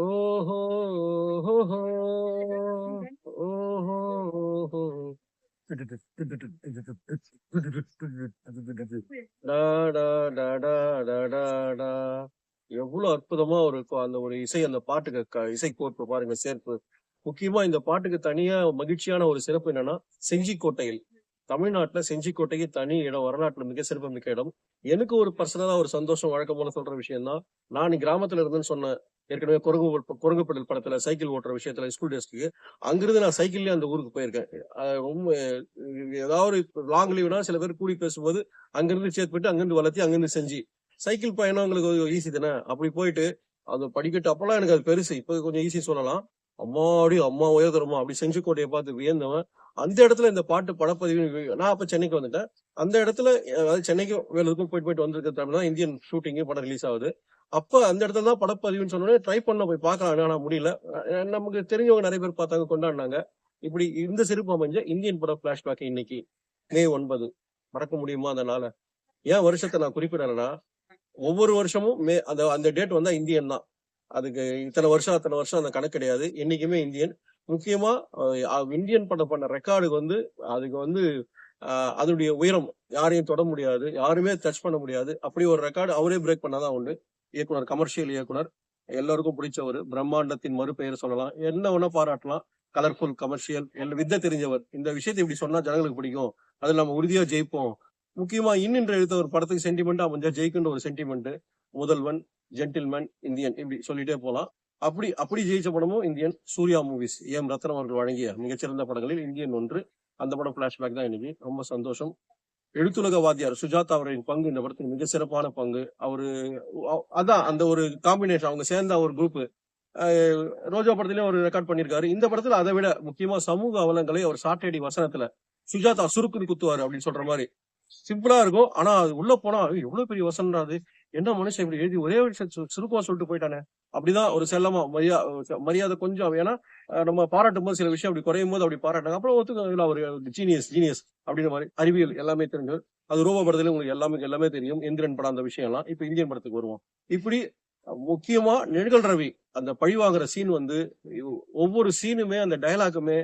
ஓஹோ ஓஹோ ஓஹோ. ஓஹோ எவ்வளவு அற்புதமா ஒரு அந்த ஒரு இசை அந்த பாட்டுக்கு இசை கோர்ப்பு பாருங்க சேர்ப்பு. முக்கியமா இந்த பாட்டுக்கு தனியா மகிழ்ச்சியான ஒரு சிறப்பு என்னன்னா செஞ்சிக்கோட்டையில். தமிழ்நாட்டுல செஞ்சிக்கோட்டைக்கு தனி இடம் வரலாற்றுல மிக சிறப்பு மிக்க இடம். எனக்கு ஒரு பர்சனலா ஒரு சந்தோஷம் வழக்கம் போல சொல்ற விஷயம் தான் நான் கிராமத்துல இருந்தேன்னு சொன்ன ஏற்கனவே குரங்கு குரங்குப்படல் படத்துல சைக்கிள் ஓட்டுற விஷயத்துல ஸ்கூல் டேஸ்க்கு அங்கிருந்து நான் சைக்கிள்லயே அந்த ஊருக்கு போயிருக்கேன். ரொம்ப ஏதாவது லாங் லீவ்னா சில பேர் கூடி பேசும்போது அங்கிருந்து சேர்த்து போயிட்டு அங்கிருந்து வளர்த்தி அங்கிருந்து செஞ்சு சைக்கிள் பயணம் உங்களுக்கு ஈஸி தானே? அப்படி போயிட்டு அந்த படிக்கட்டு அப்பெல்லாம் எனக்கு அது பெருசு. இப்போ கொஞ்சம் ஈஸி சொல்லலாம். அம்மாடி அம்மா உயர்தரமா அப்படி செஞ்சு கோட்டையை பார்த்து வியந்தவன். அந்த இடத்துல இந்த பாட்டு படப்பதிவு நான் அப்ப சென்னைக்கு வந்துட்டேன். அந்த இடத்துல அதாவது சென்னைக்கு வேலூருக்கும் போயிட்டு போயிட்டு வந்திருக்க டைம்ல தான் இந்தியன் ஷூட்டிங்கு படம் ரிலீஸ் ஆகுது. அப்ப அந்த இடத்துல தான் படப்பதிவுன்னு சொன்னோடனே ட்ரை பண்ண போய் பார்க்கலாம். ஆனா முடியல. நமக்கு தெரிஞ்சவங்க நிறைய பேர் பார்த்தாங்க கொண்டாடினாங்க. இப்படி இந்த சிறப்பு அமைஞ்ச இந்தியன் படம் பிளாஷ்பேக் இன்னைக்கு மே ஒன்பது. மறக்க முடியுமா அந்த நாளை? ஏன் வருஷத்தை நான் குறிப்பிடறேன்னா ஒவ்வொரு வருஷமும் மே அந்த அந்த டேட் வந்தா இந்தியன் தான். அதுக்கு இத்தனை வருஷம் அத்தனை வருஷம் அந்த கணக்கு கிடையாது. என்னைக்குமே இந்தியன். முக்கியமா இந்தியன் படம் பண்ண ரெக்கார்டுக்கு வந்து அதுக்கு வந்து அதனுடைய உயரம் யாரையும் தொட முடியாது யாருமே டச் பண்ண முடியாது. அப்படி ஒரு ரெக்கார்டு அவரே பிரேக் பண்ணாதான் உண்டு. இயக்குனர் கமர்ஷியல் இயக்குனர் எல்லாருக்கும் பிடிச்சவர். பிரம்மாண்டத்தின் மறுபெயர் சொல்லலாம். என்ன வேணா பாராட்டலாம். கலர்ஃபுல் கமர்ஷியல் எல்லாம் வித்த தெரிஞ்சவர். இந்த விஷயத்தை இப்படி சொன்னா ஜனங்களுக்கு பிடிக்கும். அதில் நம்ம உறுதியா ஜெயிப்போம். முக்கியமா இன்னின்ற எழுத்த ஒரு படத்துக்கு சென்டிமெண்ட் அமைஞ்சா ஜெயிக்குன்ற ஒரு சென்டிமெண்ட் முதல்வன் ஜென்டில்மேன் இந்தியன் இப்படி சொல்லிட்டே போலாம். அப்படி அப்படி ஜெயிச்ச படமும் Indian Surya movies M Ratnam அவர்கள் வழங்கிய மிகச்சிறந்த படங்களில் இந்தியன் ஒன்று. அந்த படம் பிளாஷ்பேக் தான் இன்னைக்கு ரொம்ப சந்தோஷம். எழுத்துலக வாத்தியார் சுஜாதா அவரின் பங்கு இந்த படத்தில் மிக சிறப்பான பங்கு. அவரு அதான் அந்த ஒரு காம்பினேஷன் அவங்க சேர்ந்த ஒரு குரூப் ரோஜா படத்திலயும் அவர் ரெக்கார்ட் பண்ணியிருக்காரு. இந்த படத்துல அதை விட முக்கியமா சமூக அவலங்களை அவர் சாட்டடி வசனத்துல சுஜாதா சுருக்குன்னு குத்துவாரு அப்படின்னு சொல்ற மாதிரி. சிம்பிளா இருக்கும். ஆனா அது உள்ள போனா எவ்வளவு பெரிய வசனம்டா அது? என்ன மனுஷன் இப்படி எழுதி ஒரே ஒரு விஷயம் சுருக்கமா சொல்லிட்டு போயிட்டானே? அப்படிதான் ஒரு செல்லமா மரியா மரியாதை கொஞ்சம் ஏன்னா நம்ம பாராட்டும் போது சில விஷயம் அப்படி குறையும் போது அப்படி பாராட்டாங்க அப்புறம் ஒத்துக்க இல்ல ஒரு ஜீனியஸ் ஜீனியஸ் அப்படின்ற மாதிரி அறிவியல் எல்லாமே தெரிஞ்சது அது ரூபா படத்துல உங்களுக்கு எல்லாமே எல்லாமே தெரியும். எந்திரன் படம் அந்த விஷயம் எல்லாம் இப்ப இந்தியன் படத்துக்கு வருவோம். இப்படி முக்கியமா நெடுகல் ரவி அந்த பழி வாங்குற சீன் வந்து ஒவ்வொரு சீனுமே அந்த டயலாக்குமே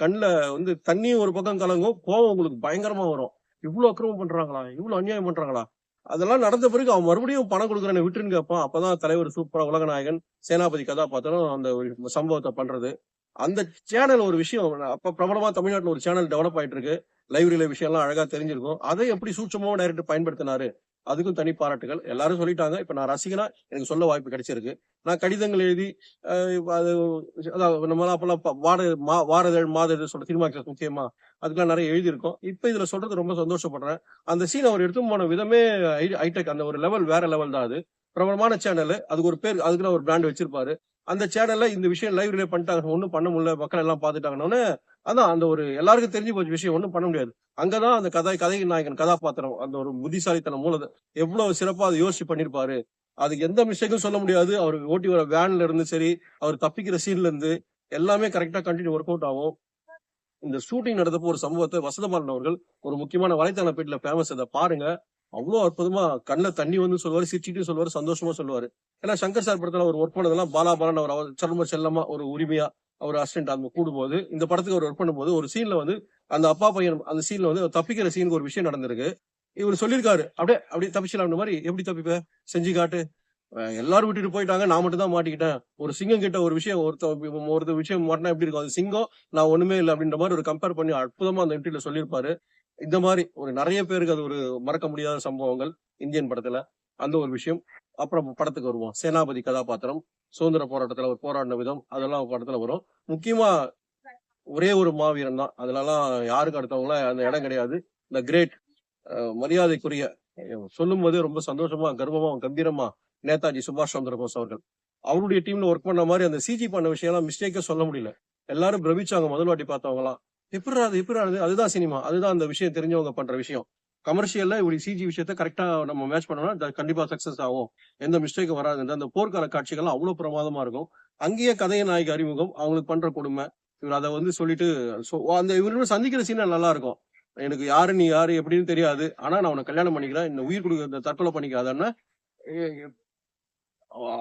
கண்ணில் வந்து தண்ணியும் ஒரு பக்கம் கலங்கும் கோவம் உங்களுக்கு பயங்கரமா வரும். இவ்வளவு அக்கிரமம் பண்றாங்களா? இவ்வளவு அநியாயம் பண்றாங்களா? அதெல்லாம் நடந்த பிறகு அவன் மறுபடியும் பணம் கொடுக்குறேன்னு விட்டுருன்னு கேட்பான் அப்பதான் தலைவர் சூப்பரா உலகநாயகன் சேனாபதி கதாபாத்திரம் அந்த ஒரு சம்பவத்தை பண்றது. அந்த சேனல் ஒரு விஷயம். அப்ப பிரபலமா தமிழ்நாட்டுல ஒரு சேனல் டெவலப் ஆயிட்டு இருக்கு லைப்ரரியில விஷயம் எல்லாம் அழகா தெரிஞ்சிருக்கும். அதை எப்படி சூட்சமாவும் டைரக்டர் பயன்படுத்தினாரு? அதுக்கும் தனி பாராட்டுகள். எல்லாரும் சொல்லிட்டாங்க. இப்ப நான் ரசிகனா எனக்கு சொல்ல வாய்ப்பு கிடைச்சிருக்கு. நான் கடிதங்கள் எழுதி அது நம்ம அப்பெல்லாம் ப- வார மா- வாரதழ் மாதழ் சொல்ற சினிமா முக்கியமா அதுக்கெல்லாம் நிறைய எழுதியிருக்கோம். இப்ப இதுல சொல்றது ரொம்ப சந்தோஷப்படுறேன். அந்த சீன் அவர் எடுத்து போன விதமே ஹைடெக் அந்த ஒரு லெவல் வேற லெவல் தான் அது. பிரபலமான சேனல் அதுக்கு ஒரு பேர் அதுக்குன்னு ஒரு பிராண்ட் வச்சிருப்பாரு. அந்த சேனல்ல இந்த விஷயம் லைவ் ரிலே பண்ணிட்டாங்க. ஒன்றும் பண்ண முடியல. மக்கள் எல்லாம் பார்த்துட்டாங்கன்னு அதான் அந்த ஒரு எல்லாருக்கும் தெரிஞ்சு போச்சு விஷயம் ஒன்றும் பண்ண முடியாது. அங்கதான் அந்த கதை கதை நாயகன் கதாபாத்திரம் அந்த ஒரு புத்திசாலித்தனம் மூலத எவ்வளவு சிறப்பா அதை யோசிச்சு பண்ணிருப்பாரு. அதுக்கு எந்த மிஸ்டேக்கும் சொல்ல முடியாது. அவர் ஓட்டி வர வேன்ல இருந்து சரி அவர் தப்பிக்கிற சீன்ல இருந்து எல்லாமே கரெக்டா கண்டினியூ ஒர்க் அவுட் ஆகும். இந்த ஷூட்டிங் நடந்தப்போ ஒரு சம்பவத்தை வசதமாறன் அவர்கள் ஒரு முக்கியமான வலைத்தள பேட்டில ஃபேமஸ் அதை பாருங்க. அவ்வளவு அற்புதமா கண்ணில் தண்ணி வந்து சொல்லுவாரு சிரிச்சிட்டு சொல்லுவாரு சந்தோஷமா சொல்லுவாரு. ஏன்னா சங்கர் சார் படத்துல அவர் ஒர்க் பண்ணதெல்லாம் பாலா பாலன் அவர் அவர் ரொம்ப செல்லமா ஒரு உரிமையா ஒரு அசிஸ்டன்ட் அந்த கூடும்போது இந்த படத்துக்கு அவர் ஒர்க் பண்ணும்போது ஒரு சீன்ல வந்து அந்த அப்பா பையன் அந்த சீன்ல வந்து தப்பிக்கிற சீனுக்கு ஒரு விஷயம் நடந்திருக்கு. இவர் சொல்லியிருக்காரு அப்படியே அப்படியே தப்பிச்சலாம் மாதிரி எப்படி தப்பிப்ப? செஞ்சு காட்டு. எல்லாரும் விட்டுட்டு போயிட்டாங்க நான் மட்டும் தான் மாட்டிக்கிட்டேன். ஒரு சிங்கம் கிட்ட ஒரு விஷயம் ஒருத்த ஒரு விஷயம் மாட்டினா எப்படி இருக்கும்? அது சிங்கம் நான் ஒண்ணுமே இல்லை அப்படின்ற மாதிரி ஒரு கம்பேர் பண்ணி அற்புதமா அந்த இன்டர்வியூல சொல்லியிருப்பாரு. இந்த மாதிரி ஒரு நிறைய பேருக்கு அது ஒரு மறக்க முடியாத சம்பவங்கள் இந்தியன் படத்துல. அந்த ஒரு விஷயம். அப்புறம் படத்துக்கு வருவோம். சேனாபதி கதாபாத்திரம் சுதந்திர போராட்டத்துல ஒரு போராடின விதம் அதெல்லாம் படத்துல வரும். முக்கியமா ஒரே ஒரு மாவீரன் தான். அதுலலாம் யாருக்கு அடுத்தவங்கள அந்த இடம் கிடையாது. இந்த கிரேட் மரியாதைக்குரிய சொல்லும் போதே ரொம்ப சந்தோஷமா கர்வமா கம்பீரமா நேதாஜி சுபாஷ் சந்திர போஸ் அவர்கள். அவருடைய டீம்ல ஒர்க் பண்ண மாதிரி அந்த சிஜி பண்ண விஷயம் எல்லாம் மிஸ்டேக்கே சொல்ல முடியல. எல்லாரும் பிரமிச்சாங்க. முதல் வாட்டி பார்த்தவங்களாம் எப்படி அது எப்படி அதுதான் சினிமா. அதுதான் அந்த விஷயம் தெரிஞ்சவங்க பண்ற விஷயம். கமர்ஷியல்ல இப்படி சிஜி விஷயத்த கரெக்டா நம்ம மேட்ச் பண்ணோம்னா கண்டிப்பா சக்சஸ் ஆகும். எந்த மிஸ்டேக்கும் வராது. அந்த போர்க்கால காட்சிகள்லாம் அவ்வளவு பிரமாதமா இருக்கும். அங்கேயே கதைய நாயகி அறிமுகம் அவங்களுக்கு பண்ற கொடுமை. இவர் அதை வந்து சொல்லிட்டு அந்த இவரோட சந்திக்கிற சீனா நல்லா இருக்கும். எனக்கு யாரு நீ யாரு எப்படின்னு தெரியாது. ஆனா நான் உனக்கு கல்யாணம் பண்ணிக்கிறேன். இந்த உயிர் கொடுக்க தற்கொலை பண்ணிக்காதன்னா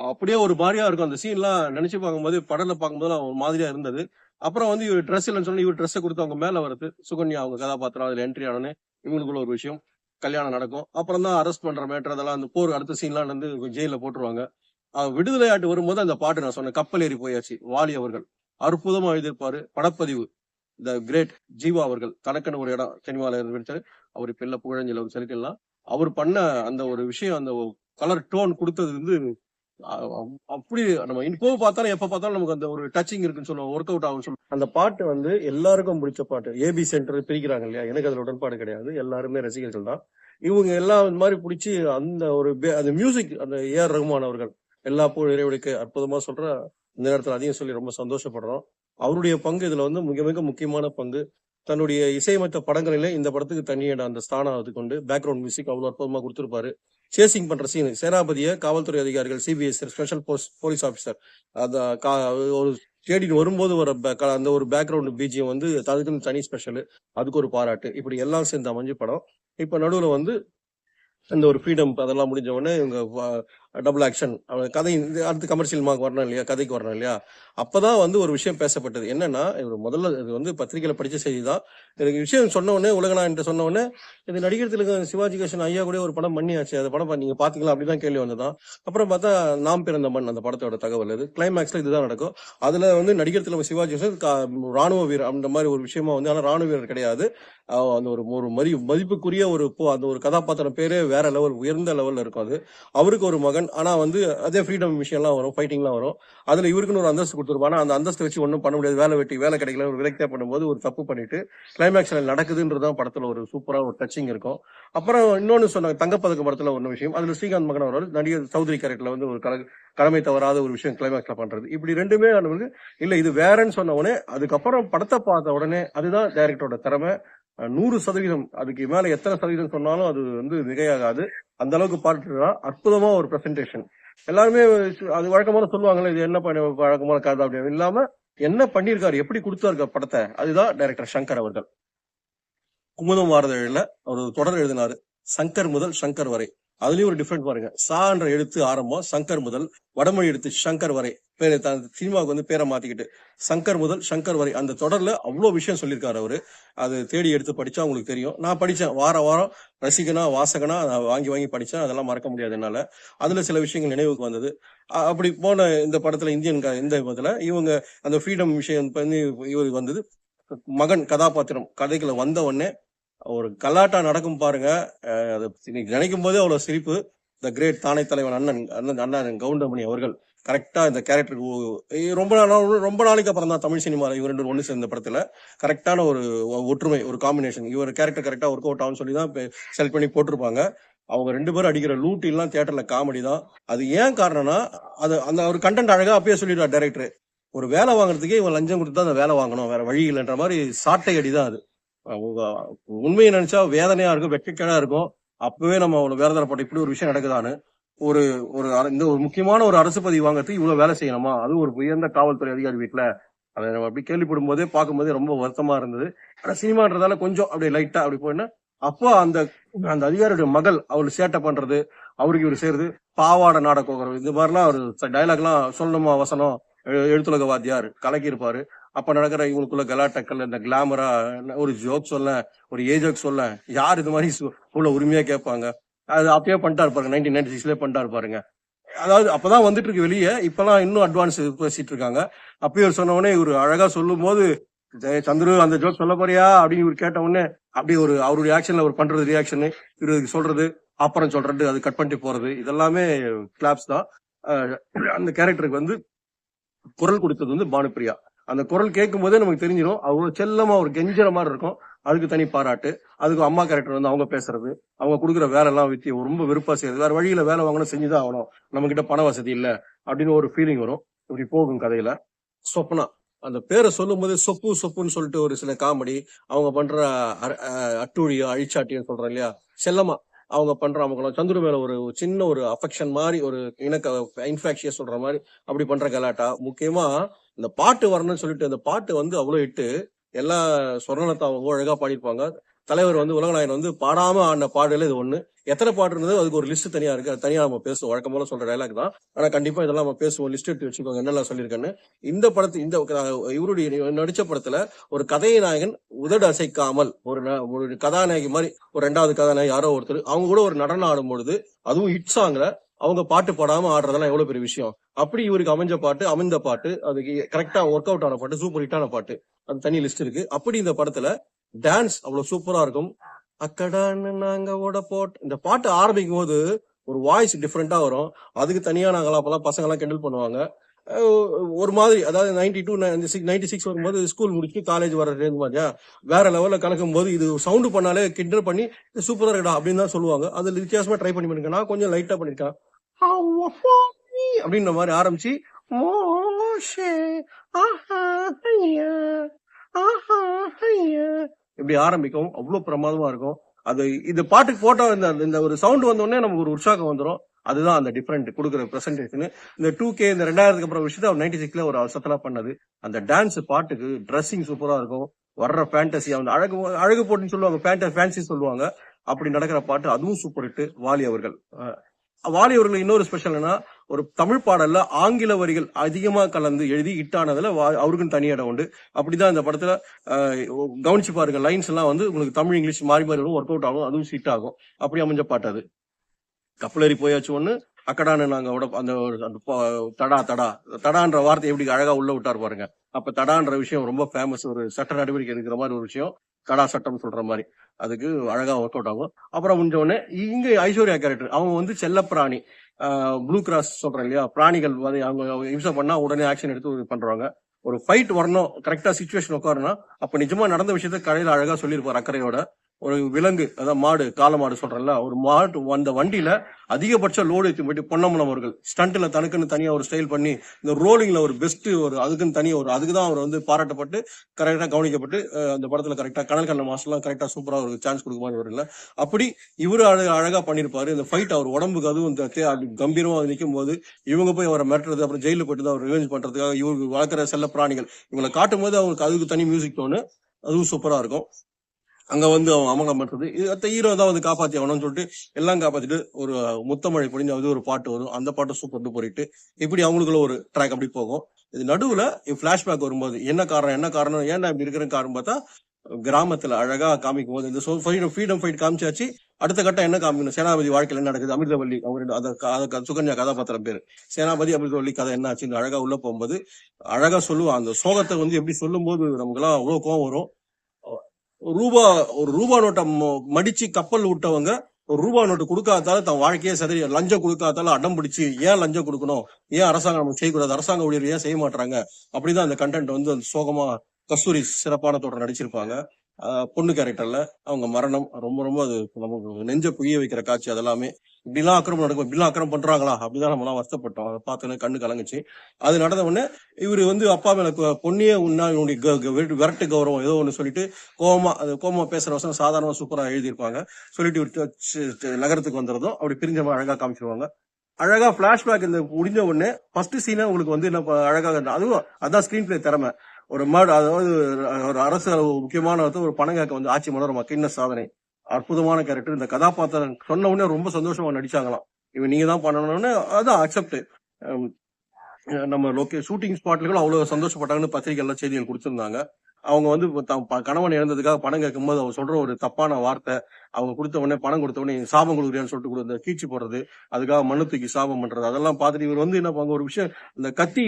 அப்படியே ஒரு மாதிரியா இருக்கும். அந்த சீன்லாம் நினைச்சு பார்க்கும்போது படத்துல பார்க்கும்போது ஒரு மாதிரியா இருந்தது. அப்புறம் வந்து இவர் ட்ரெஸ் இல்லைன்னு சொன்னா இவர் ட்ரெஸ்ஸை கொடுத்து அவங்க மேல வருது. சுகன்யா அவங்க கதாபாத்திரம் அதுல என்ட்ரி ஆனோடனே இவங்களுக்குள்ள ஒரு விஷயம். கல்யாணம் நடக்கும். அப்புறம் தான் அரெஸ்ட் பண்ற மேட்டர் அதெல்லாம் அந்த போர் அடுத்த சீன்லாம் வந்து ஜெயில போட்டுருவாங்க. விடுதலையாட்டு விடுதலை ஆட்டு வரும்போது அந்த பாட்டு நான் சொன்னேன் கப்பல் ஏறி போயாச்சு வாலி அவர்கள். அற்புதமா எழுதியிருப்பாரு. படப்பதிவு. த கிரேட் ஜீவா அவர்கள். தனக்குன்னு ஒரு இடம் சினிமால இருந்துச்சு அவர் இப்ப இல்ல புகழஞ்சல் அவர் செலுத்திடலாம். அவர் பண்ண அந்த ஒரு விஷயம் அந்த கலர் டோன் கொடுத்தது வந்து அப்படி நம்ம இப்போ பார்த்தாலும் எப்ப பார்த்தாலும் நமக்கு அந்த ஒரு டச்சிங் இருக்குன்னு சொல்லுவோம் ஒர்க் அவுட் ஆகும் சொல்லுவோம் அந்த பாட்டு வந்து எல்லாருக்கும் பிடிச்ச பாட்டு. ஏபி சென்டர் பிரிக்கிறாங்க இல்லையா? எனக்கு அதுல உடன்பாடு கிடையாது. எல்லாருமே ரசிகர்கள் தான். இவங்க எல்லாம் இந்த மாதிரி பிடிச்சி அந்த ஒரு பே- அந்த மியூசிக் அந்த ஏஆர் ரகுமான் அவர்கள் எல்லா புகழ் இறைவனுக்கு அற்புதமா சொல்ற இந்த நேரத்தில் அதையும் சொல்லி ரொம்ப சந்தோஷப்படுறோம். அவருடைய பங்கு இதுல வந்து மிக மிக முக்கியமான பங்கு. தன்னுடைய இசையமைத்த படங்களிலே இந்த படத்துக்கு தனியான அந்த ஸ்தானம் அது கொண்டு பேக்ரவுண்ட் மியூசிக் அவ்வளவு அற்புதமா கொடுத்திருப்பாரு. சேசிங் பண்ற சீன் சேனாபதிய காவல்துறை அதிகாரிகள் சிபிஎஸ் ஸ்பெஷல் போலீஸ் ஆபீசர் அந்த கா- ஒரு தேடி வரும்போது வர அந்த ஒரு பேக்ரவுண்ட் பிஜிஎம் வந்து அதுக்குன்னு தனி ஸ்பெஷல் அதுக்கு ஒரு பாராட்டு. இப்படி எல்லாம் சேர்ந்து அமைஞ்சு படம். இப்ப நடுவுல வந்து இந்த ஒரு ஃப்ரீடம் அதெல்லாம் முடிஞ்ச உடனே இவங்க டபுள் ஆக்ஷன் கதை இந்த அடுத்து கமர்ஷியல் மார்க் வரணும் இல்லையா? கதைக்கு வரணும் இல்லையா? அப்பதான் வந்து ஒரு விஷயம் பேசப்பட்டது. என்னன்னா இவர் முதல்ல இது வந்து பத்திரிகையில படிச்ச செய்தி தான். எனக்கு விஷயம் சொன்ன உடனே என்று சொன்ன உடனே இது நடிகர் திலகம் சிவாஜி கிருஷ்ணன் ஐயா கூட ஒரு படம் பண்ணியாச்சு. அந்த படம் நீங்க பாத்தீங்களா? அப்படிதான் கேள்வி வந்ததான் அப்புறம் பார்த்தா நாம் பிறந்த மண் அந்த படத்தோட தகவல் இது. கிளைமேக்ஸ்ல இதுதான் நடக்கும். அதுல வந்து நடிகர் திலகம் சிவாஜி கிருஷ்ணன் ராணுவ வீரர் அந்த மாதிரி ஒரு விஷயமா வந்து ஆனா ராணுவ வீரர் கிடையாது. அந்த ஒரு ஒரு மதி மதிப்புக்குரிய ஒரு அந்த ஒரு கதாபாத்திரம் பேரே வேற லெவல் உயர்ந்த லெவல்ல இருக்கும் அது. அவருக்கு ஒரு மகன். ஆனா வந்து அதே ஃப்ரீடம் விஷயம்லாம் வரும் ஃபைட்டிங்லாம் வரும். அதுல இவருக்குன்னு ஒரு அந்தஸ்து கொடுத்துருப்பாங்க அந்த அந்தஸ்து வச்சு ஒன்றும் பண்ண முடியாது. வேலை வெட்டி வேலை கிடைக்கல ஒரு விலக்கியா பண்ணும்போது ஒரு தப்பு பண்ணிட்டு கிளைமேக்ஸ்ல நடக்குதுன்றதான் படத்துல ஒரு சூப்பரா ஒரு டச்சிங் இருக்கும். அப்புறம் இன்னொன்று சொன்னாங்க தங்கப்பதக்க படத்துல ஒன்று விஷயம். அதுல ஸ்ரீகாந்த் மகன் அவர்கள் நடிகர் சௌத்ரி கேரக்டர்ல வந்து ஒரு கல கடமை தவறாத ஒரு விஷயம் கிளைமேக்ஸ்ல பண்றது. இப்படி ரெண்டுமே வந்து இல்ல இது வேறன்னு சொன்ன உடனே அதுக்கப்புறம் படத்தை பார்த்த உடனே அதுதான் டைரக்டரோட திறமை. நூறு சதவீதம் அதுக்கு மேல எத்தனை சதவீதம் சொன்னாலும் அது வந்து மிகையாகாது. அந்த அளவுக்கு பாட்டுனா அற்புதமா ஒரு பிரசன்டேஷன் எல்லாருமே அது வழக்கமான சொல்லுவாங்களே இது என்ன பண்ண வழக்கமான கதை அப்படின்னு. இல்லாம என்ன பண்ணியிருக்காரு எப்படி கொடுத்தாரு படத்தை அதுதான் டைரக்டர் சங்கர் அவர்கள். குமுதம் வாரதழில ஒரு தொடர் எழுதினாரு சங்கர் முதல் சங்கர் வரை. அதுலயும் ஒரு டிஃப்ரெண்ட் பாருங்க. சான்ற எழுத்து ஆரம்பம் சங்கர் முதல். வடமொழி எழுத்து சங்கர் வரை. பேரு தன் சினிமாவுக்கு வந்து பேரை மாத்திக்கிட்டு. சங்கர் முதல் சங்கர் வரை. அந்த தொடர்ல அவ்வளோ விஷயம் சொல்லியிருக்காரு அவரு. அது தேடி எடுத்து படிச்சா உங்களுக்கு தெரியும். நான் படித்தேன் வார வாரம் ரசிகனா வாசகனா நான் வாங்கி வாங்கி படித்தேன் அதெல்லாம் மறக்க முடியாது என்னால. அதுல சில விஷயங்கள் நினைவுக்கு வந்தது. அப்படி போன இந்த படத்துல இந்தியன் க- இந்த இதில் இவங்க அந்த ஃப்ரீடம் விஷயம் பண்ணி இவருக்கு வந்தது. மகன் கதாபாத்திரம். கதைக்குள்ள வந்த உடனே ஒரு கலாட்டா நடக்கும் பாருங்க. அதை அது இன்னைக்கு நினைக்கும் போதே அவ்வளவு சிரிப்பு. த கிரேட் தானே தலைவன் அண்ணன் அண்ணன் அண்ணன் கவுண்டமணி அவர்கள் கரெக்டா இந்த கேரக்டருக்கு ரொம்ப நாள் ரொம்ப நாளைக்கு அப்புறம் தான் தமிழ் சினிமாவில் இவர் ரெண்டு ஒன்று சேர்ந்த படத்துல கரெக்டான ஒரு ஒற்றுமை ஒரு காம்பினேஷன் இவர் கேரக்டர் கரெக்டா ஒர்க் அவுட் ஆகும்னு சொல்லி தான் செலக்ட் பண்ணி போட்டிருப்பாங்க. அவங்க ரெண்டு பேரும் அடிக்கிற லூட்டிலாம் எல்லாம் தியேட்டர்ல காமெடி தான். அது ஏன் காரணம்னா அது அந்த ஒரு கண்டென்ட் அழகா அப்பயே சொல்லிடுவார் டேரக்டர் ஒரு வேலை வாங்குறதுக்கே இவன் லஞ்சம் கொடுத்து தான் அந்த வேலை வாங்கணும். வேற வழி இல்லைன்ற மாதிரி சாட்டை அடி தான் அது. உண்மையை நினைச்சா வேதனையா இருக்கும் வெட்கக்கேடா இருக்கும். அப்பவே நம்ம அவ்வளவு வேதனைப்பட்ட இப்படி ஒரு விஷயம் நடக்குதான்னு ஒரு ஒரு இந்த ஒரு முக்கியமான ஒரு அரசு பதிவு வாங்குறதுக்கு இவ்வளவு வேலை செய்யணுமா? அது ஒரு உயர்ந்த காவல்துறை அதிகாரி வீட்டுல அதை நம்ம அப்படி கேள்விப்படும் போதே பார்க்கும்போதே ரொம்ப வருத்தமா இருந்தது. ஆனா சினிமான்றதால கொஞ்சம் அப்படியே லைட்டா அப்படி போயினா அப்போ அந்த அந்த அதிகாரியுடைய மகள் அவள் சேட்டை பண்றது அவருக்கு இவர் செய்யறது பாவாடை நாடகம் இந்த மாதிரிலாம் அவர் டைலாக் எல்லாம் சொல்லணுமா வசனம்? எ- எழுத்துலக வாத்தியார் கலக்கி இருப்பாரு அப்ப நடக்கிற இவங்களுக்குள்ள கலாட்டக்கள் இந்த கிளாமரா ஒரு ஜோக் சொல்ல ஒரு ஏ ஜோக் சொல்ல யார் இது மாதிரி உள்ள உரிமையா கேட்பாங்க? அது அப்பயே பண்ணிட்டா பாருங்க நைன்டீன் நைன்டி சிக்ஸ்லயே பண்ணிட்டா பாருங்க. அதாவது அப்பதான் வந்துட்டு இருக்கு வெளியே இப்பெல்லாம் இன்னும் அட்வான்ஸ் பேசிட்டு இருக்காங்க. அப்பயே இவர் சொன்ன இவர் அழகா சொல்லும் போது சந்துரு அந்த ஜோக் சொல்ல போறியா? அப்படின்னு இவர் கேட்ட உடனே அப்படியே ஒரு அவருடைய ஆக்ஷன்ல அவர் பண்றது ரியாக்ஷன் இவருக்கு சொல்றது அப்புறம் சொல்றது அது கட் பண்ணிட்டு போறது இதெல்லாமே கிளாப்ஸ் தான். அந்த கேரக்டருக்கு வந்து குரல் கொடுத்தது வந்து பானுப்பிரியா. அந்த குரல் கேட்கும் போதே நமக்கு தெரிஞ்சிடும் அவ்வளவு செல்லமா ஒரு கெஞ்சுற மாதிரி இருக்கும். அதுக்கு தனி பாராட்டு. அதுக்கு அம்மா கேரக்டர் வந்து அவங்க பேசுறது. அவங்க கொடுக்குற வேலை எல்லாம் வித்தி ரொம்ப விருப்பா செய்யறது வேற வழியில வேலை வாங்கணும் செஞ்சுதான் ஆகணும். நம்ம கிட்ட பண வசதி இல்ல அப்படின்னு ஒரு ஃபீலிங் வரும். இப்படி போகும் கதையில. சொப்னா. அந்த பேரை சொல்லும் போது சொப்பு சொப்புன்னு சொல்லிட்டு ஒரு சில காமெடி அவங்க பண்ற அர- அஹ் அழிச்சாட்டியம் சொல்றோம் இல்லையா? செல்லமா. அவங்க பண்ற அவங்க சந்துரு மேல ஒரு சின்ன ஒரு அஃபெக்ஷன் மாதிரி ஒரு இனக்க இன்ஃபாக்சியா சொல்ற மாதிரி அப்படி பண்ற கலாட்டா. முக்கியமா இந்த பாட்டு வரணும்னு சொல்லிட்டு அந்த பாட்டு வந்து அவ்வளோ இட்டு எல்லா சொர்ணலதா அவங்க அழகா பாடியிருப்பாங்க. தலைவர் வந்து உலகநாயகன் வந்து பாடாம ஆடின பாடல இது ஒண்ணு. எத்தனை பாட்டு இருந்தது அதுக்கு ஒரு லிஸ்ட் தனியா இருக்கு. அது தனியா நம்ம பேசுவோம். வழக்கம் சொல்ற டைலாக் தான். ஆனா கண்டிப்பா இதெல்லாம் நம்ம பேசுவோம். லிஸ்ட் எடுத்து வச்சுக்கோங்க. என்னெல்லாம் சொல்லியிருக்கேன்னு. இந்த படத்து இந்த இவருடைய நடிச்ச படத்துல ஒரு கதையை நாயகன் உதடு அசைக்காமல் ஒரு ந- ஒரு கதாநாயகி மாதிரி ஒரு ரெண்டாவது கதாநாயகி யாரோ ஒருத்தர் அவங்க கூட ஒரு நடனம் ஆடும் பொழுது அதுவும் ஹிட் சாங்ல அவங்க பாட்டு பாடாம ஆடுறதெல்லாம் எவ்வளவு பெரிய விஷயம்? அப்படி இவருக்கு அமைஞ்ச பாட்டு அமைந்த பாட்டு அதுக்கு கரெக்டா ஒர்க் அவுட் ஆன பாட்டு சூப்பர் ஹிட்டான பாட்டு அது தனி லிஸ்ட் இருக்கு. அப்படி இந்த படத்துல டான்ஸ் அவ்வளவு சூப்பரா இருக்கும். அக்கடான்னு நாங்க ஓட போட் இந்த பாட்டு ஆரம்பிக்கும் போது ஒரு வாய்ஸ் டிஃப்ரெண்டா வரும். அதுக்கு தனியா நாங்களாம் அப்பெல்லாம் பசங்க எல்லாம் கிண்டல் பண்ணுவாங்க. ஒரு மாதிரி அதாவது நைன்டி டூ நைன்டி சிக்ஸ் வரும்போது ஸ்கூல் முடிச்சு காலேஜ் வர்றது மாதிரியா வேற லெவல்ல கலக்கும் போது இது சவுண்டு பண்ணாலே கிண்டல் பண்ணி சூப்பரா இருக்கடா அப்படின்னு தான் சொல்லுவாங்க. அது வித்தியாசமா ட்ரை பண்ணி பண்ணிருக்கேன். நான் கொஞ்சம் லைட்டா பண்ணிருக்கேன். அப்படின்ற மாதிரி ஆரம்பிச்சு மோஷே, ஆஹா, ஐயா, ஆஹா, ஐயா. இப்படி ஆரம்பிக்கும். அவ்வளவு பிரமாதமா இருக்கும். அது இது பாட்டுக்கு போட்டா இந்த இந்த ஒரு சவுண்ட் வந்தோடனே நமக்கு ஒரு உற்சாகம் வந்துடும் அதுதான் அந்த டிஃபரெண்ட் கொடுக்குற பிரசன்டேஷன் இந்த டூ கே இந்த ரெண்டாயிரத்துக்கு அப்புறம் விஷயத்த அவர் நைன்டி சிக்ஸ்ல ஒரு சத்தலா பண்ணது. அந்த டான்ஸ் பாட்டுக்கு ட்ரெஸ்ஸிங் சூப்பரா இருக்கும். வர்ற ஃபேண்டசி அந்த அழகு அழகு போட்டுன்னு சொல்லுவாங்க ஃபேண்ட ஃபேன்சி சொல்லுவாங்க. அப்படி நடக்கிற பாட்டு அதுவும் சூப்பர் ஹிட் வாலி அவர்கள். வாலி அவர்கள் இன்னொரு ஸ்பெஷல்னா ஒரு தமிழ் பாடல்ல ஆங்கில வரிகள் அதிகமா கலந்து எழுதி இட்டானதுல வா- அவருக்குன்னு தனி இடம் உண்டு. அப்படிதான் இந்த படத்துல கவனிச்சு பாருங்க லைன்ஸ் எல்லாம் வந்து உங்களுக்கு தமிழ் இங்கிலீஷ் மாறி மாறி வரும் ஒர்க் அவுட் ஆகும் அதுவும் ஹிட் ஆகும். அப்படி அமைஞ்ச பாட்டு அது. கப்பலேறி போயாச்சு ஒண்ணு அக்கடான்னு நாங்க விட அந்த அந்த தடா தடா தடான்ற வார்த்தை எப்படி அழகா உள்ள விட்டார் பாருங்க. அப்ப தடான்ற விஷயம் ரொம்ப ஃபேமஸ் ஒரு சட்ட நடவடிக்கை இருக்கிற மாதிரி ஒரு விஷயம். தடா சட்டம் சொல்ற மாதிரி. அதுக்கு அழகா ஒர்க் அவுட் ஆகும். அப்புறம் முடிஞ்சவொடனே இங்க ஐஸ்வர்யா கேரக்டர் அவங்க வந்து செல்லப்பிராணி. ப்ளூ கிராஸ் சொல்றேன் இல்லையா? பிராணிகள் வந்து அவங்க இம்சை பண்ணா உடனே ஆக்ஷன் எடுத்து இது பண்றாங்க. ஒரு ஃபைட் வரணும் கரெக்டா சுச்சுவேஷன் உட்காருனா அப்ப நிஜமா நடந்த விஷயத்த கடையில அழகா சொல்லியிருப்பார் அக்கறையோட. ஒரு விலங்கு அதான் மாடு காளை மாடு சொல்றேன்ல ஒரு மாடு அந்த வண்டியில அதிகபட்ச லோடு ஏற்றி போயிட்டு பொன்னம்பலம் அவர்கள். ஸ்டண்ட்ல தனக்குன்னு தனியா ஒரு ஸ்டைல் பண்ணி இந்த ரோலிங்ல ஒரு பெஸ்ட் ஒரு அதுக்குன்னு தனியா ஒரு அதுக்கு தான் அவர் வந்து பாராட்டப்பட்டு கரெக்டா கவனிக்கப்பட்டு அந்த படத்துல கரெக்டா கனல் கண்ண மாசம்லாம் கரெக்டா சூப்பரா ஒரு சான்ஸ் கொடுக்க மாதிரி வரல அப்படி இவரு அழகா அழகா பண்ணிருப்பாரு இந்த ஃபைட் அவர் உடம்புக்கு அதுவும் இந்த கம்பீரமா நிற்கும் போது இவங்க போய் அவரை மிரட்டுறது அப்புறம் ஜெயிலில் போயிட்டு தான் அவர் ரிவெஞ்ச் பண்றதுக்காக இவருக்கு வளர்க்குற செல்ல பிராணிகள் இவங்களை காட்டும் போது அவங்களுக்கு அதுக்கு தனி மியூசிக் தோணு அதுவும் சூப்பரா இருக்கும். அங்க வந்து அவன் அமலம் பண்றது. இது அடுத்த ஹீரோ தான் வந்து காப்பாத்தி ஆகணும்னு சொல்லிட்டு எல்லாம் காப்பாத்திட்டு ஒரு முத்தமழை பொழிஞ்சு ஒரு பாட்டு வரும். அந்த பாட்டை சூப்பர் போயிட்டு இப்படி அவங்களுக்குள்ள ஒரு ட்ராக் அப்படி போகும். இது நடுவுல பிளாஷ்பேக் வரும்போது என்ன காரணம் என்ன காரணம் ஏன்டா இப்படி இருக்கிற காரணம் பார்த்தா கிராமத்துல அழகா காமிக்கும் போது இந்த ஃப்ரீடம் ஃபைட் காமிச்சாச்சு. அடுத்த கட்டம் என்ன காமிக்கணும்? சேனாபதி வாழ்க்கையில என்ன நடக்குது? அமிர்தவல்லி அவங்க சுகன்யா கதாபாத்திரம் பேரு. சேனாபதி அமிர்தவல்லி கதை என்ன ஆச்சுன்னு அழகா உள்ள போகும்போது அழகா சொல்லுவான் அந்த சோகத்தை வந்து எப்படி சொல்லும் போது நமக்குலாம் அவ்வளவு கோவம் வரும். ரூபா ஒரு ரூபா நோட்டை மடிச்சு கப்பல் விட்டவங்க ஒரு ரூபா நோட்டு கொடுக்காதால தன் வாழ்க்கையே சரி லஞ்சம் கொடுக்காதால அடம் பிடிச்சி ஏன் லஞ்சம் கொடுக்கணும்? ஏன் அரசாங்கம் நமக்கு செய்யக்கூடாது? அரசாங்க ஊழியர் ஏன் செய்ய மாட்டாங்க அப்படிதான் அந்த கண்டென்ட் வந்து அந்த சோகமா கஸ்தூரி சிறப்பான தோட்டம் நடிச்சிருப்பாங்க. பொண்ணு கேரக்டர்ல அவங்க மரணம் ரொம்ப ரொம்ப அது நமக்கு நெஞ்ச புரிய வைக்கிற காட்சி அதெல்லாமே. இப்படிலாம் அக்கிரமம் நடக்கும் இப்படிலாம் அக்கிரமம் பண்றாங்களா? அப்படிதான் நம்ம எல்லாம் வருத்தப்பட்டோம். அதை பார்த்தோன்னே கண்ணு கலங்குச்சு. அது நடந்த உடனே இவரு வந்து அப்பா மேல பொண்ணியே உன்னா இவனுடைய விரட்டு- கௌரவம் ஏதோ ஒன்று சொல்லிட்டு கோமா அது கோமா பேசுற வசனம் சாதாரணமா சூப்பரா எழுதியிருப்பாங்க. சொல்லிட்டு இவரு நகரத்துக்கு வந்துறதும் அப்படி பிரிஞ்ச அழகா காமிச்சிருவாங்க. அழகா பிளாஷ்பேக் இந்த முடிஞ்ச உடனே ஃபர்ஸ்ட் சீனே உங்களுக்கு வந்து என்ன அழகாக அதுவும் அதான் ஸ்கிரீன் பிளே திறமை. ஒரு மாடு அதாவது ஒரு அரசு முக்கியமான ஒரு பணம் கேட்க வந்து ஆட்சி மலர் மக்கின்ன சாதனை. அற்புதமான கேரக்டர் இந்த கதாபாத்திரம் சொன்ன உடனே ரொம்ப சந்தோஷமா நடிச்சாங்களாம். இவன் நீங்க தான் பண்ணணும்னு அதான் அக்செப்ட் நம்ம லோகே ஷூட்டிங் ஸ்பாட்ல கூட அவ்வளவு சந்தோஷப்பட்டாங்கன்னு பத்திரிகைல செய்திகள் கொடுத்திருந்தாங்க. அவங்க வந்து தம் ப- கணவன் இழந்ததுக்காக பணம் கேட்கும்போது அவங்க சொல்ற ஒரு தப்பான வார்த்தை. அவங்க கொடுத்த உடனே பணம் கொடுத்த உடனே சாபம் கொடுக்குறியான்னு சொல்லிட்டு கூட கீச்சு போடுறது அதுக்காக மண்ணு தூக்கி சாபம் பண்றது. அதெல்லாம் பார்த்துட்டு இவர் வந்து என்ன பண்ணுவாங்க ஒரு விஷயம் இந்த கத்தி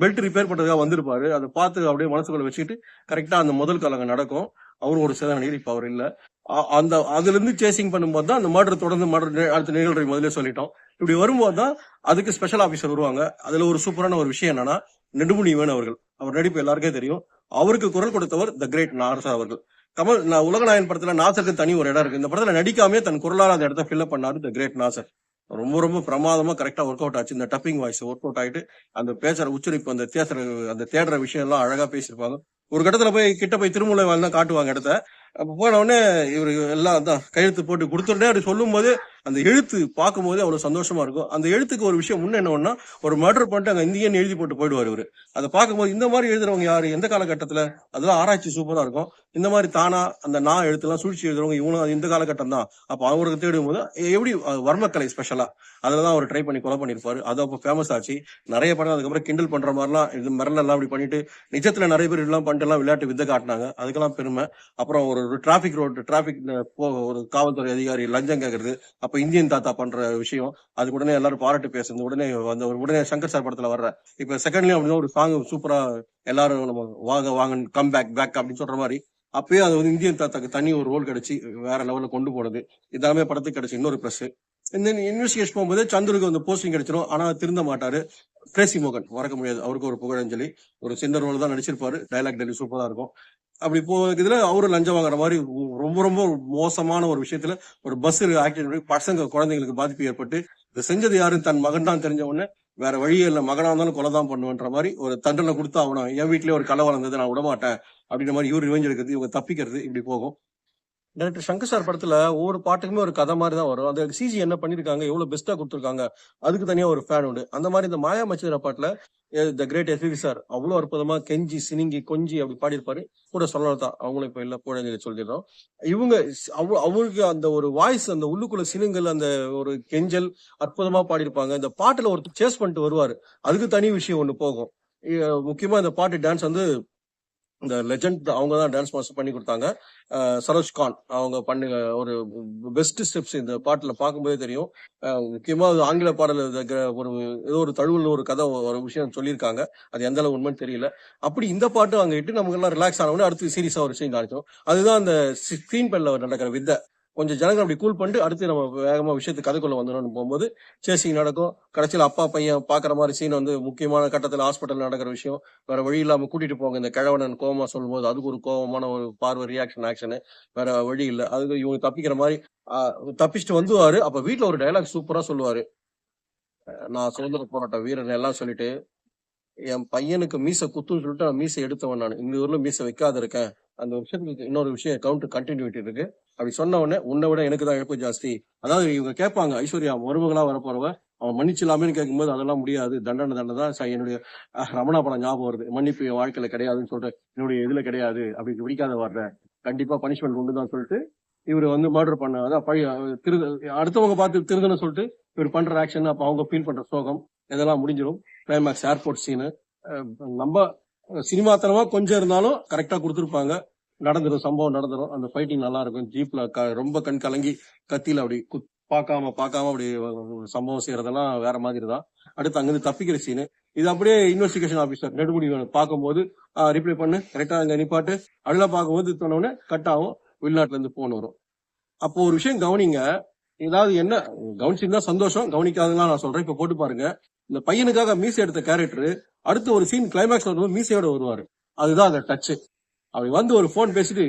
பெல்ட் ரிப்பேர் பண்றதுக்காக வந்திருப்பாரு. அதை பார்த்து அப்படியே மனசுக்குள்ள வச்சுக்கிட்டு கரெக்டா அந்த முதல் கலங்கம் நடக்கும். அவரும் ஒரு சில நடிகர் இப்ப அவர் இல்ல. அ- அந்த அதுல இருந்து சேசிங் பண்ணும்போது தான் அந்த மர்டர் தொடர்ந்து மர்டர் அடுத்த நிகழ்வை முதலே சொல்லிட்டோம். இப்படி வரும்போது தான் அதுக்கு ஸ்பெஷல் ஆபீசர் வருவாங்க. அதுல ஒரு சூப்பரான ஒரு விஷயம் என்னன்னா நெடுமுனிவன் அவர்கள். அவர் நடிப்பு எல்லாருக்கே தெரியும். அவருக்கு குரல் கொடுத்தவர் த கிரேட் நாசர் அவர்கள். கமல் நான் உலகநாயகன் படத்துல நாசருக்கு தனி ஒரு இடம் இருக்கு. இந்த படத்துல நடிக்காமே தன் குரலால் அந்த இடத்த ஃபில்அப் பண்ணாரு த கிரேட் நாசர் ரொம்ப ரொம்ப பிரமாதமா கரெக்டா ஒர்க் அவுட் ஆச்சு. இந்த டப்பிங் வாய்ஸ் ஒர்க் அவுட் ஆயிட்டு அந்த பேசுற உச்சரிப்பு அந்த தேசுற அந்த தேடுற விஷயம் எல்லாம் அழகா பேசியிருப்பாங்க. ஒரு கட்டத்துல போய் கிட்ட போய் திருமலை தான் காட்டுவாங்க இடத்த. அப்ப போன உடனே இவரு எல்லாம் தான் கையெழுத்து போட்டு கொடுத்துட்டே அப்படி சொல்லும் போது அந்த எழுத்து பார்க்கும்போதே அவ்வளவு சந்தோஷமா இருக்கும் அந்த எழுத்துக்கு ஒரு விஷயம் முன்ன என்ன ஒரு மர்டர் பண்ணிட்டு அங்க இந்தியன் எழுதி போட்டு போயிடுவார் இவரு. அதை பார்க்கும்போது இந்த மாதிரி எழுதுறவங்க யாரு எந்த காலகட்டத்துல? அதெல்லாம் ஆராய்ச்சி சூப்பரா இருக்கும். இந்த மாதிரி தானா அந்த நான் எழுத்துலாம் சூழ்ச்சி எழுதுறவங்க இவனும் அது இந்த காலகட்டம் தான். அப்ப அவருக்கு தேடும் போது எப்படி வர்மக்கலை வர்மக்கலை ஸ்பெஷலா தான் அவர் ட்ரை பண்ணி கொலை பண்ணிருப்பாரு. அது அப்போ ஃபேமஸ் ஆச்சு. நிறைய படம் அதுக்கப்புறம் கிண்டல் பண்ற மாதிரிலாம் இது மிரலெல்லாம் எல்லாம் பண்ணிட்டு நிஜத்துல நிறைய பேர் இதெல்லாம் பண்ணிட்டுலாம் விளையாட்டு வித்தை காட்டினாங்க. அதுக்கெல்லாம் பெருமை. அப்புறம் ஒரு டிராபிக் ரோடு டிராபிக் ஒரு காவல்துறை அதிகாரி லஞ்சம் கேக்குறது. அப்ப இந்தியன் தாத்தா பண்ற விஷயம் அதுக்கு உடனே எல்லாரும் பாராட்டு பேசுறது உடனே அந்த ஒரு உடனே சங்கர் சார் படத்துல வர்ற இப்ப செகண்ட்லயும் அப்படின்னா ஒரு சாங் சூப்பரா எல்லாரும் நம்ம வாங்க வாங்க கம் பேக் பேக் அப்படின்னு சொல்ற மாதிரி அப்பயே அது வந்து இந்தியன் தாத்தாக்கு தனி ஒரு ரோல் கிடைச்சு வேற லெவல்ல கொண்டு போனது. இதெல்லாமே படத்துக்கு கிடைச்சி இன்னொரு பிளஸ் இந்த இன்வெஸ்டிகேஷன் போகும்போது சந்துருக்கு வந்து போஸ்டிங் கிடைச்சிடும் ஆனா திருந்த மாட்டாரு. கிரேசி மோகன் மறக்க முடியாது. அவருக்கு ஒரு புகழஞ்சலி. ஒரு சின்ன ரோல் தான் நடிச்சிருப்பாரு. டைலாக் டெல்லி சூப்பரா இருக்கும். அப்படி போ இதுல அவரு லஞ்சம் வாங்குற மாதிரி ரொம்ப ரொம்ப மோசமான ஒரு விஷயத்துல ஒரு பஸ் ஆக்சிடென்ட் பசங்க குழந்தைங்களுக்கு பாதிப்பு ஏற்பட்டு இதை செஞ்சது யாரும் தன் மகன் தான் தெரிஞ்ச உடனே வேற வழியே இல்ல. மகனா இருந்தாலும் கொலை தான் பண்ணுவேன்ற மாதிரி ஒரு தண்டனை கொடுத்து அவனும் என் வீட்லயே ஒரு கலை வளர்ந்தது நான் விடமாட்டேன். அப்படின்ற மாதிரி இவர் ரிவெஞ்ச் எடுக்கிறது இவங்க தப்பிக்கிறது இப்படி போகும். டேரக்டர் சங்கர் சார் படத்துல ஒவ்வொரு பாட்டுக்குமே ஒரு கதை மாதிரி தான் வரும். அந்த சிஜி என்ன பண்ணிருக்காங்க எவ்வளவு பெஸ்டா கொடுத்துருக்காங்க அதுக்கு தனியா ஒரு ஃபேன் உண்டு. அந்த மாதிரி இந்த மாயா மச்சிதர பாட்டுல த கிரேட் எஸ்பி சார் அவ்வளவு அற்புதமா கெஞ்சி சினிங்கி கொஞ்சி அப்படி பாடியிருப்பாரு. கூட சொல்லலாம் தான் அவங்களும் இப்ப இல்ல போட சொல்லிடுறோம். இவங்க அவ- அவருக்கு அந்த ஒரு வாய்ஸ் அந்த உள்ளுக்குள்ள சினுங்கள் அந்த ஒரு கெஞ்சல் அற்புதமா பாடியிருப்பாங்க. இந்த பாட்டுல ஒருத்தர் சேஸ் பண்ணிட்டு வருவாரு. அதுக்கு தனி விஷயம் ஒண்ணு போகும். முக்கியமா இந்த பாட்டு டான்ஸ் வந்து இந்த லெஜண்ட் அவங்க தான் டான்ஸ் மாஸ்டர் பண்ணி கொடுத்தாங்க. சரோஜ் கான் அவங்க பண்ணி ஒரு பெஸ்ட் ஸ்டெப்ஸ் இந்த பாட்டில் பார்க்கும்போதே தெரியும். முக்கியமாக அது ஆங்கில பாடல் இது ஒரு ஏதோ ஒரு தழுவில் ஒரு கதை ஒரு விஷயம் சொல்லியிருக்காங்க. அது எந்த அளவு உண்மைன்னு தெரியல. அப்படி இந்த பாட்டு அங்கே இட்டு நமக்கு எல்லாம் ரிலாக்ஸ் ஆனவொடனே அடுத்து சீரியஸாக ஒரு சீன் காணிச்சோம் அதுதான் அந்த ஸ்க்ரீன் பெல்ல நடக்கிற வித்தை. கொஞ்சம் ஜனங்கள் அப்படி கூல் பண்ணிட்டு அடுத்து நம்ம வேகமா விஷயத்து கதைக்குள்ள வந்துடணும்னு போகும்போது சேசிங் நடக்கும். கடைசியில் அப்பா பையன் பாக்குற மாதிரி சீன் வந்து முக்கியமான கட்டத்தில் ஹாஸ்பிட்டல் நடக்கிற விஷயம். வேற வழி இல்லாம கூட்டிட்டு போங்க இந்த கிழவனன் கோவமா சொல்லும்போது அதுக்கு ஒரு கோவமான ஒரு பார்வை ரியாக்ஷன் ஆக்ஷனு வேற வழி இல்லை. அதுக்கு இவங்க தப்பிக்கிற மாதிரி தப்பிச்சுட்டு வந்துவாரு அப்ப வீட்ல ஒரு டைலாக் சூப்பரா சொல்லுவாரு. நான் சுதந்திர போராட்ட வீரன் எல்லாம் சொல்லிட்டு என் பையனுக்கு மீச குத்துன்னு சொல்லிட்டு நான் மீசை எடுத்தவன் நான். இந்த ஊர்ல மீசை வைக்காத இருக்கேன். அந்த விஷயத்துக்கு இன்னொரு விஷயம் கவுண்டர் கண்டினியூட்டி இருக்கு. அப்படி சொன்ன உடனே உன்னை விட எனக்கு தான் இழப்பு ஜாஸ்தி. அதாவது இவங்க கேட்பாங்க ஐஸ்வர்யா மருமகளா வரப்போறவ அவன் மன்னிச்சலாமேன்னு கேட்கும்போது அதெல்லாம் முடியாது. தண்டனை தண்டனை தான். என்னுடைய ரமணா படம் ஞாபகம் வருது. மன்னிப்பு என் வாழ்க்கையில கிடையாதுன்னு சொல்லிட்டு என்னுடைய இதுல கிடையாது. அப்படி பிடிக்காத வர்ற கண்டிப்பா பனிஷ்மெண்ட் உண்டு தான் சொல்லிட்டு இவர் வந்து மர்டர் பண்ண அதான் பழைய திரு அடுத்தவங்க பார்த்து திருதுன்னு சொல்லிட்டு இவர் பண்ற ஆக்ஷன் அப்ப அவங்க ஃபீல் பண்ற சோகம் இதெல்லாம் முடிஞ்சிடும் கிளைமேக்ஸ் ஏர்போர்ட் சீனு நம்ம சினிமாத்தனமா கொஞ்சம் இருந்தாலும் கரெக்டா கொடுத்துருப்பாங்க. நடந்துரும் சம்பவம் நடந்துரும். அந்த ஃபைட்டிங் நல்லா இருக்கும் ஜீப்ல க- ரொம்ப கண் கலங்கி கத்தியில அப்படி குத்- பார்க்காம பார்க்காம அப்படி சம்பவம் செய்யறதெல்லாம் வேற மாதிரி தான் அடுத்து அங்கிருந்து தப்பிக்கிற சீனு இது அப்படியே இன்வெஸ்டிகேஷன் ஆபீசர் நெடுமுடி பார்க்கும்போது ரிப்ளை பண்ணு. கரெக்டா அங்க நிப்பாட்டு. அதெல்லாம் பார்க்கும்போது சொன்ன கட் ஆகும். வெளிநாட்டுல இருந்து போன் வரும். அப்போ ஒரு விஷயம் கவனிங்க. ஏதாவது என்ன கவனிச்சிருந்தா சந்தோஷம் கவனிக்காதெல்லாம் நான் சொல்றேன். இப்ப போட்டு பாருங்க. இந்த பையனுக்காக மீசை எடுத்த கேரக்டர் அடுத்து ஒரு சீன் கிளைமேக்ஸ் வரும்போது மீசையோட வருவாரு. அதுதான் அந்த டச்சு அப்படி வந்து ஒரு ஃபோன் பேசிட்டு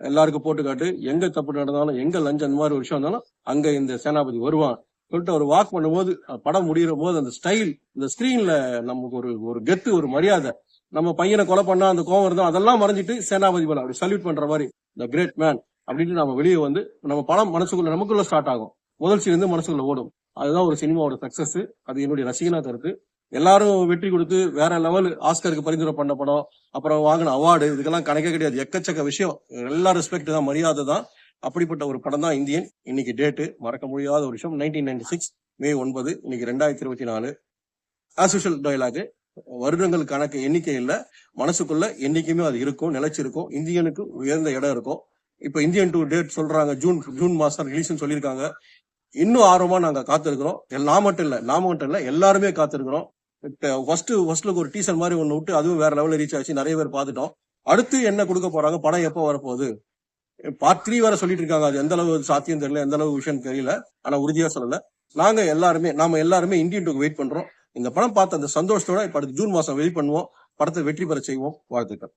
எல்லாருக்கும் போட்டு காட்டு. எங்க தப்பு நடந்தாலும் எங்க லஞ்சம் அந்த மாதிரி ஒரு விஷயம் இருந்தாலும் அங்க இந்த சேனாபதி வருவான். சொல்லிட்டு அவர் வாக் பண்ணும்போது படம் முடிகிற போது அந்த ஸ்டைல் இந்த ஸ்கிரீன்ல நமக்கு ஒரு ஒரு கெத்து ஒரு மரியாதை. நம்ம பையனை கொலை பண்ணா அந்த கோவம் இருந்தா அதெல்லாம் மறைஞ்சிட்டு சேனாபதி போல அப்படி சல்யூட் பண்ற மாதிரி த கிரேட் மேன் அப்படின்ட்டு நம்ம வெளியே வந்து நம்ம படம் மனசுக்குள்ள நமக்குள்ள ஸ்டார்ட் ஆகும். முதல் சீன் வந்து மனசுக்குள்ள ஓடும். அதுதான் ஒரு சினிமாவோட சக்சஸ் அது என்னுடைய ரசிகனா கருத்து. எல்லாரும் வெற்றி கொடுத்து வேற லெவல் ஆஸ்கருக்கு பரிந்துரை பண்ண படம் அப்புறம் வாங்கின அவார்டு இதுக்கெல்லாம் கணக்கே கிடையாது. எக்கச்சக்க விஷயம். எல்லா ரெஸ்பெக்ட் தான் மரியாதை தான். அப்படிப்பட்ட ஒரு படம் தான் இந்தியன். இன்னைக்கு டேட்டு மறக்க முடியாத ஒரு விஷயம். நைன்டீன் நைன்டி சிக்ஸ் மே ஒன்பது இன்னைக்கு ரெண்டாயிரத்தி இருபத்தி நாலு. ஆசோஷியல் டயலாக் வருடங்கள் கணக்கு எண்ணிக்கை இல்லை. மனசுக்குள்ள என்னைக்குமே அது இருக்கும் நிலைச்சிருக்கும். இந்தியனுக்கு உயர்ந்த இடம் இருக்கும். இப்போ இந்தியன் டூ டேட் சொல்றாங்க ஜூன் ஜூன் மாசம் ரிலீஸ் சொல்லியிருக்காங்க. இன்னும் ஆர்வமா நாங்க காத்திருக்கிறோம். நான் மட்டும் இல்லை நான் மட்டும் இல்லை எல்லாருமே காத்திருக்கிறோம். ஃபர்ஸ்ட் ஃபர்ஸ்ட்டுக்கு ஒரு டீசர் மாதிரி ஒன்று விட்டு அதுவும் வேற லெவலில் ரீச் ஆச்சு நிறைய பேர் பார்த்துட்டோம். அடுத்து என்ன கொடுக்க போறாங்க படம் எப்போ வரப்போகுது? பார்ட் த்ரீ வேற சொல்லிட்டு இருக்காங்க. அது எந்த அளவு சாத்தியம் தெரியல எந்த அளவு விஷயம் தெரியல. ஆனா உறுதியா சொல்லல. நாங்க எல்லாருமே நாம எல்லாருமே இந்தியன் டூக்கு வெயிட் பண்றோம். இந்த படம் பார்த்த அந்த சந்தோஷத்தோட இப்ப அடுத்து ஜூன் மாசம் வெயிட் பண்ணுவோம். படத்தை வெற்றி பெற செய்வோம். வாழ்த்துக்கள்.